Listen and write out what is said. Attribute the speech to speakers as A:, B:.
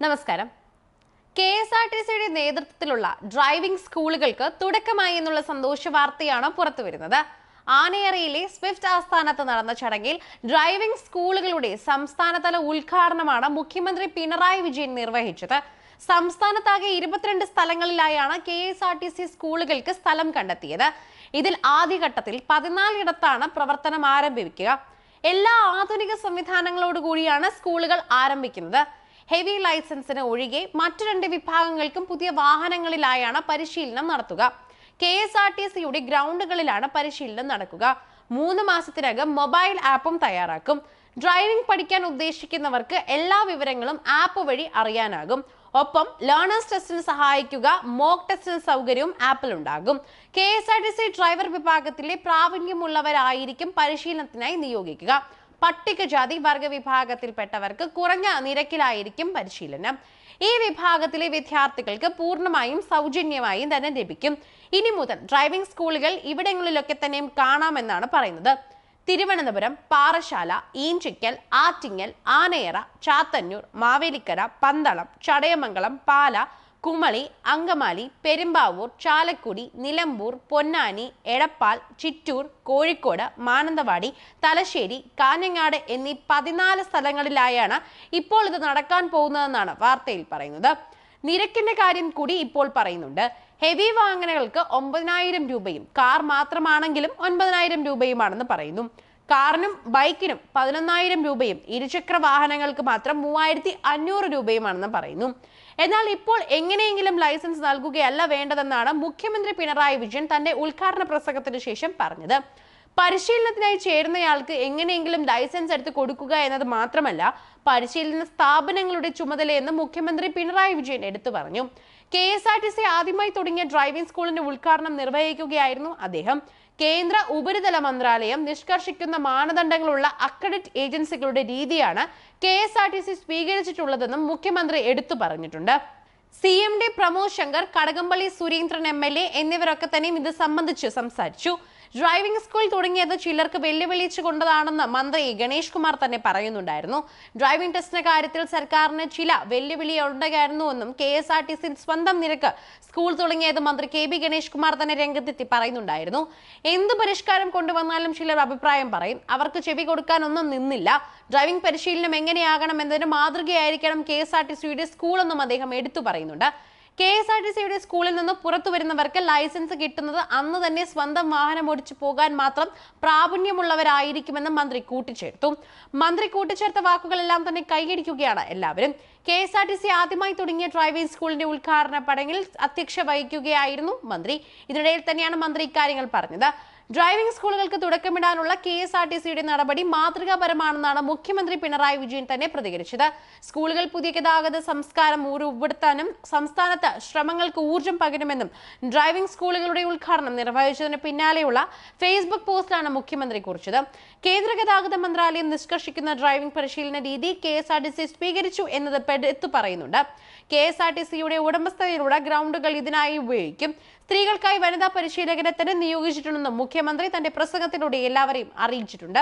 A: നമസ്കാരം. K S R T സിയുടെ നേതൃത്വത്തിലുള്ള ഡ്രൈവിംഗ് സ്കൂളുകൾക്ക് തുടക്കമായി എന്നുള്ള സന്തോഷ വാർത്തയാണ് പുറത്തുവരുന്നത് ആനയറയിലെ സ്വിഫ്റ്റ് ആസ്ഥാനത്ത് നടന്ന ചടങ്ങിൽ ഡ്രൈവിംഗ് സ്കൂളുകളുടെ സംസ്ഥാനതല ഉദ്ഘാടനമാണ് മുഖ്യമന്ത്രി പിണറായി വിജയൻ നിർവഹിച്ചത്. സംസ്ഥാനത്താകെ ഇരുപത്തിരണ്ട് സ്ഥലങ്ങളിലായാണ് K S R T C സ്കൂളുകൾക്ക് സ്ഥലം കണ്ടെത്തിയത്. ഇതിൽ ആദ്യഘട്ടത്തിൽ പതിനാലിടത്താണ് പ്രവർത്തനം ആരംഭിക്കുക. എല്ലാ ആധുനിക സംവിധാനങ്ങളോടുകൂടിയാണ് സ്കൂളുകൾ ആരംഭിക്കുന്നത്. ഹെവി ലൈസൻസിന് ഒഴികെ മറ്റു രണ്ട് വിഭാഗങ്ങൾക്കും പുതിയ വാഹനങ്ങളിലായാണ് പരിശീലനം നടത്തുക. കെ എസ് ആർ ടി സിയുടെ ഗ്രൗണ്ടുകളിലാണ് പരിശീലനം നടക്കുക. മൂന്ന് മാസത്തിനകം മൊബൈൽ ആപ്പും തയ്യാറാക്കും. ഡ്രൈവിംഗ് പഠിക്കാൻ ഉദ്ദേശിക്കുന്നവർക്ക് എല്ലാ വിവരങ്ങളും ആപ്പ് വഴി അറിയാനാകും. ഒപ്പം ലേണേഴ്സ് ടെസ്റ്റിന് സഹായിക്കുക മോക്ക് ടെസ്റ്റിന് സൗകര്യവും ആപ്പിൽ ഉണ്ടാകും. K S R T C driver വിഭാഗത്തിലെ പ്രാവീണ്യമുള്ളവരായിരിക്കും പരിശീലനത്തിനായി നിയോഗിക്കുക. പട്ടികജാതി വർഗ വിഭാഗത്തിൽപ്പെട്ടവർക്ക് കുറഞ്ഞ നിരക്കിലായിരിക്കും പരിശീലനം. ഈ വിഭാഗത്തിലെ വിദ്യാർത്ഥികൾക്ക് പൂർണമായും സൗജന്യമായും തന്നെ ലഭിക്കും. ഇനി മുതൽ ഡ്രൈവിംഗ് സ്കൂളുകൾ ഇവിടങ്ങളിലൊക്കെ തന്നെയും കാണാമെന്നാണ് പറയുന്നത്. തിരുവനന്തപുരം പാറശാല ഈഞ്ചിക്കൽ ആറ്റിങ്ങൽ ആനയറ ചാത്തന്നൂർ മാവേലിക്കര പന്തളം ചടയമംഗലം പാല കുമളി അങ്കമാലി പെരുമ്പാവൂർ ചാലക്കുടി നിലമ്പൂർ പൊന്നാനി എടപ്പാൾ ചിറ്റൂർ കോഴിക്കോട് മാനന്തവാടി തലശ്ശേരി കാഞ്ഞങ്ങാട് എന്നീ പതിനാല് സ്ഥലങ്ങളിലായാണ് ഇപ്പോൾ ഇത് നടക്കാൻ പോകുന്നതെന്നാണ് വാർത്തയിൽ പറയുന്നത്. നിരക്കിന്റെ കാര്യം കൂടി ഇപ്പോൾ പറയുന്നുണ്ട്. ഹെവി വാഹനങ്ങൾക്ക് ഒമ്പതിനായിരം രൂപയും കാർ മാത്രമാണെങ്കിലും ഒൻപതിനായിരം രൂപയുമാണെന്ന് പറയുന്നു. കാറിനും ബൈക്കിനും പതിനൊന്നായിരം രൂപയും ഇരുചക്ര വാഹനങ്ങൾക്ക് മാത്രം മൂവായിരത്തി അഞ്ഞൂറ് രൂപയുമാണെന്ന് പറയുന്നു. എന്നാൽ ഇപ്പോൾ എങ്ങനെയെങ്കിലും ലൈസൻസ് നൽകുകയല്ല വേണ്ടതെന്നാണ് മുഖ്യമന്ത്രി പിണറായി വിജയൻ തന്റെ ഉദ്ഘാടന പ്രസംഗത്തിന് ശേഷം പറഞ്ഞത്. പരിശീലനത്തിനായി ചേരുന്നയാൾക്ക് എങ്ങനെയെങ്കിലും ലൈസൻസ് എടുത്ത് കൊടുക്കുക എന്നത് മാത്രമല്ല പരിശീലന സ്ഥാപനങ്ങളുടെ ചുമതലയെന്ന് മുഖ്യമന്ത്രി പിണറായി വിജയൻ എടുത്തു പറഞ്ഞു. K S R T C ആദ്യമായി തുടങ്ങിയ ഡ്രൈവിംഗ് സ്കൂളിന്റെ ഉദ്ഘാടനം നിർവഹിക്കുകയായിരുന്നു അദ്ദേഹം. കേന്ദ്ര ഉപരിതല മന്ത്രാലയം നിഷ്കർഷിക്കുന്ന മാനദണ്ഡങ്ങളുള്ള അക്രഡിറ്റ് ഏജൻസികളുടെ രീതിയാണ് K S R T C സ്വീകരിച്ചിട്ടുള്ളതെന്നും മുഖ്യമന്ത്രി എടുത്തു പറഞ്ഞിട്ടുണ്ട്. C M D Pramod Shankar Kadakampally Surendran M L A എന്നിവരൊക്കെ തന്നെയും ഇത് സംബന്ധിച്ച് സംസാരിച്ചു. ഡ്രൈവിംഗ് സ്കൂൾ തുടങ്ങിയത് ചിലർക്ക് വെല്ലുവിളിച്ചു കൊണ്ടതാണെന്ന് മന്ത്രി ഗണേഷ് കുമാർ തന്നെ പറയുന്നുണ്ടായിരുന്നു. ഡ്രൈവിംഗ് ടെസ്റ്റിന്റെ കാര്യത്തിൽ സർക്കാരിന് ചില വെല്ലുവിളി ഉണ്ടായിരുന്നുവെന്നും K S R T C സ്വന്തം നിരക്ക് സ്കൂൾ തുടങ്ങിയത് മന്ത്രി കെ ബി ഗണേഷ് കുമാർ തന്നെ രംഗത്തെത്തി പറയുന്നുണ്ടായിരുന്നു. എന്ത് പരിഷ്കാരം കൊണ്ടുവന്നാലും ചിലർ അഭിപ്രായം പറയും. അവർക്ക് ചെവി കൊടുക്കാനൊന്നും നിന്നില്ല. ഡ്രൈവിംഗ് പരിശീലനം എങ്ങനെയാകണം എന്നതിന് മാതൃകയായിരിക്കണം കെ എസ് ആർ ടി സിയുടെ സ്കൂളെന്നും അദ്ദേഹം എടുത്തു പറയുന്നുണ്ട്. കെ എസ് ആർ ടി സിയുടെ സ്കൂളിൽ നിന്ന് പുറത്തു വരുന്നവർക്ക് ലൈസൻസ് കിട്ടുന്നത് അന്ന് തന്നെ സ്വന്തം വാഹനം ഓടിച്ചു പോകാൻ മാത്രം പ്രാവീണ്യമുള്ളവരായിരിക്കുമെന്ന് മന്ത്രി കൂട്ടിച്ചേർത്തു. മന്ത്രി കൂട്ടിച്ചേർത്ത വാക്കുകളെല്ലാം തന്നെ കൈയടിക്കുകയാണ് എല്ലാവരും. K S R T C ആദ്യമായി തുടങ്ങിയ ഡ്രൈവിംഗ് സ്കൂളിന്റെ ഉദ്ഘാടന പടങ്ങിൽ അധ്യക്ഷ വഹിക്കുകയായിരുന്നു മന്ത്രി. ഇതിനിടയിൽ തന്നെയാണ് മന്ത്രി ഇക്കാര്യങ്ങൾ പറഞ്ഞത്. ഡ്രൈവിംഗ് സ്കൂളുകൾക്ക് തുടക്കമിടാനുള്ള കെ എസ് ആർ ടി സിയുടെ നടപടി മാതൃകാപരമാണെന്നാണ് മുഖ്യമന്ത്രി പിണറായി വിജയൻ തന്നെ പ്രതികരിച്ചത്. സ്കൂളുകൾ പുതിയ ഗതാഗത സംസ്കാരം ഉൾപ്പെടുത്താനും സംസ്ഥാനത്ത് ശ്രമങ്ങൾക്ക് ഊർജം പകരുമെന്നും ഡ്രൈവിംഗ് സ്കൂളുകളുടെ ഉദ്ഘാടനം നിർവഹിച്ചതിന് പിന്നാലെയുള്ള ഫേസ്ബുക്ക് പോസ്റ്റിലാണ് മുഖ്യമന്ത്രി കുറിച്ചത്. കേന്ദ്ര ഗതാഗത മന്ത്രാലയം നിഷ്കർഷിക്കുന്ന ഡ്രൈവിംഗ് പരിശീലന രീതി K S R T C സ്വീകരിച്ചു എന്നത് എടുത്തു പറയുന്നുണ്ട്. കെ എസ് ആർ ടി സിയുടെ ഉടമസ്ഥതയിലുള്ള ഗ്രൗണ്ടുകൾ ഇതിനായി ഉപയോഗിക്കും. സ്ത്രീകൾക്കായി വനിതാ പരിശീലകനെ തന്നെ നിയോഗിച്ചിട്ടുണ്ടെന്നും മുഖ്യമന്ത്രി തന്റെ പ്രസംഗത്തിലൂടെ എല്ലാവരെയും അറിയിച്ചിട്ടുണ്ട്.